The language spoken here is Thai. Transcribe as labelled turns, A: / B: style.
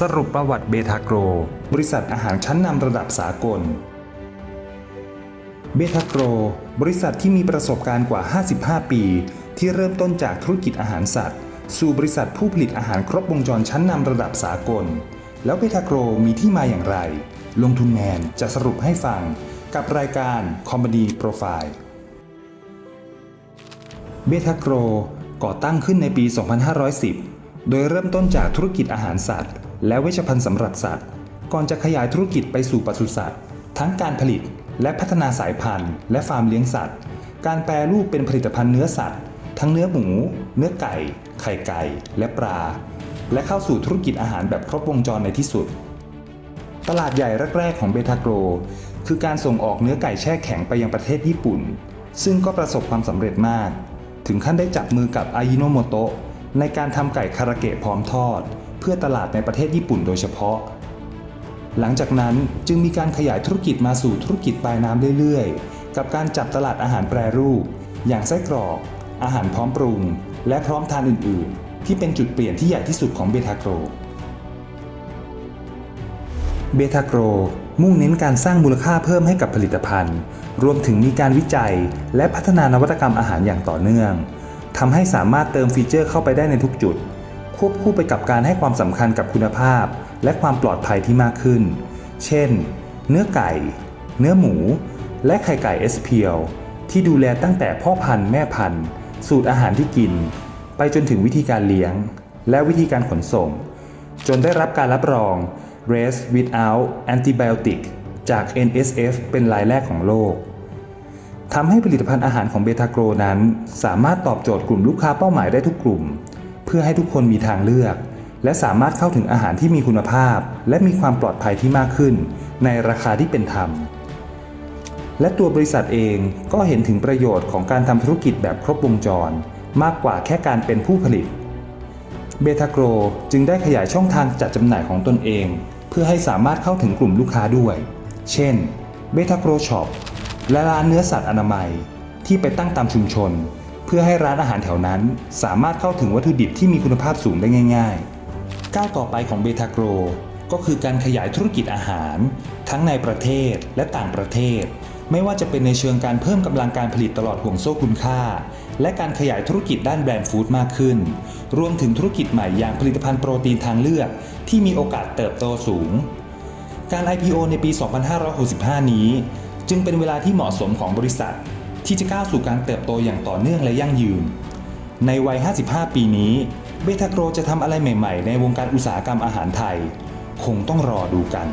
A: สรุปประวัติเบทาโกร บริษัทอาหารชั้นนำระดับสากล เบทาโกร บริษัทที่มีประสบการณ์กว่า 55 ปี ที่เริ่มต้นจากธุรกิจอาหารสัตว์ สู่บริษัทผู้ผลิตอาหารครบวงจรชั้นนำระดับสากล แล้วเบทาโกรมีที่มาอย่างไร ลงทุนแมนจะสรุปให้ฟังกับรายการ Company Profile เบทาโกรก่อตั้งขึ้นในปี 2510 โดยเริ่มต้นจากธุรกิจอาหารสัตว์ และเวชภัณฑ์สำหรับสัตว์ ก่อนจะขยายธุรกิจไปสู่ปศุสัตว์ ทั้งการผลิตและพัฒนาสายพันธุ์ และฟาร์มเลี้ยงสัตว์ การแปรรูปเป็นผลิตภัณฑ์เนื้อสัตว์ ทั้งเนื้อหมู เนื้อไก่ ไข่ไก่ และปลา และเข้าสู่ธุรกิจอาหารแบบครบวงจรในที่สุด ตลาดใหญ่แรกๆของเบทาโกรคือการส่งออกเนื้อไก่แช่แข็งไปยังประเทศญี่ปุ่น ซึ่งก็ประสบความสำเร็จมาก ถึงขั้นได้จับมือกับอายิโนโมโตะในการทำไก่คาราเกะพร้อมทอด พื่อตลาดในประเทศญี่ปุ่นโดยเฉพาะ หลังจากนั้นจึงมีการขยายธุรกิจมาสู่ธุรกิจปลายน้ำเรื่อยๆ กับการจับตลาดอาหารแปรรูป อย่างไส้กรอก อาหารพร้อมปรุง และพร้อมทานอื่นๆ ที่เป็นจุดเปลี่ยนที่ใหญ่ที่สุดของเบทาโกรเบทาโกรมุ่งเน้นการสร้างมูลค่าเพิ่มให้กับผลิตภัณฑ์ รวมถึงมีการวิจัย และพัฒนานวัตกรรมอาหารอย่างต่อเนื่อง ทำให้สามารถเติมฟีเจอร์เข้าไปได้ในทุกจุด ควบคู่ไปกับการให้ความสำคัญกับคุณภาพ และความปลอดภัยที่มากขึ้น เช่น เนื้อไก่ เนื้อหมู และไข่ไก่ SPL ที่ดูแลตั้งแต่พ่อพันธุ์แม่พันธุ์ สูตรอาหารที่กิน ไปจนถึงวิธีการเลี้ยง และวิธีการขนส่ง จนได้รับการรับรอง Race Without Antibiotic จาก NSF เป็นรายแรกของโลกทำให้ผลิตภัณฑ์อาหารของเบทาโกรนั้น สามารถตอบโจทย์กลุ่มลูกค้าเป้าหมายได้ทุกกลุ่ม พื่อให้ทุกคนมีทางเลือก และสามารถเข้าถึงอาหารที่มีคุณภาพ และมีความปลอดภัยที่มากขึ้น ในราคาที่เป็นธรรม และตัวบริษัทเองก็เห็นถึงประโยชน์ของการทำธุรกิจแบบครบวงจร มากกว่าแค่การเป็นผู้ผลิตเบทาโกรจึงได้ขยายช่องทางจัดจำหน่ายของตนเอง เพื่อให้สามารถเข้าถึงกลุ่มลูกค้าด้วย เช่นเบทาโกรช็อปและร้านเนื้อสัตว์อนามัย ที่ไปตั้งตามชุมชน พื่อให้ร้านอาหารแถวนั้น สามารถเข้าถึงวัตถุดิบที่มีคุณภาพสูงได้ง่าย ๆ ก้าวต่อไปของเบทาโกรก็คือการขยายธุรกิจอาหาร ทั้งในประเทศและต่างประเทศ ไม่ว่าจะเป็นในเชิงการเพิ่มกำลังการผลิตตลอดห่วงโซ่คุณค่า และการขยายธุรกิจด้านแบรนด์ฟู้ดมากขึ้น รวมถึงธุรกิจใหม่อย่างผลิตภัณฑ์โปรตีนทางเลือกที่มีโอกาสเติบโตสูง การ IPO ในปี 2565 นี้ จึงเป็นเวลาที่เหมาะสมของบริษัท ที่จะก้าวสู่การเติบโตอย่างต่อเนื่องและยั่งยืน ในวัย 55 ปีนี้ เบทาโกรจะทำอะไรใหม่ ๆ ในวงการอุตสาหกรรมอาหารไทย คงต้องรอดูกัน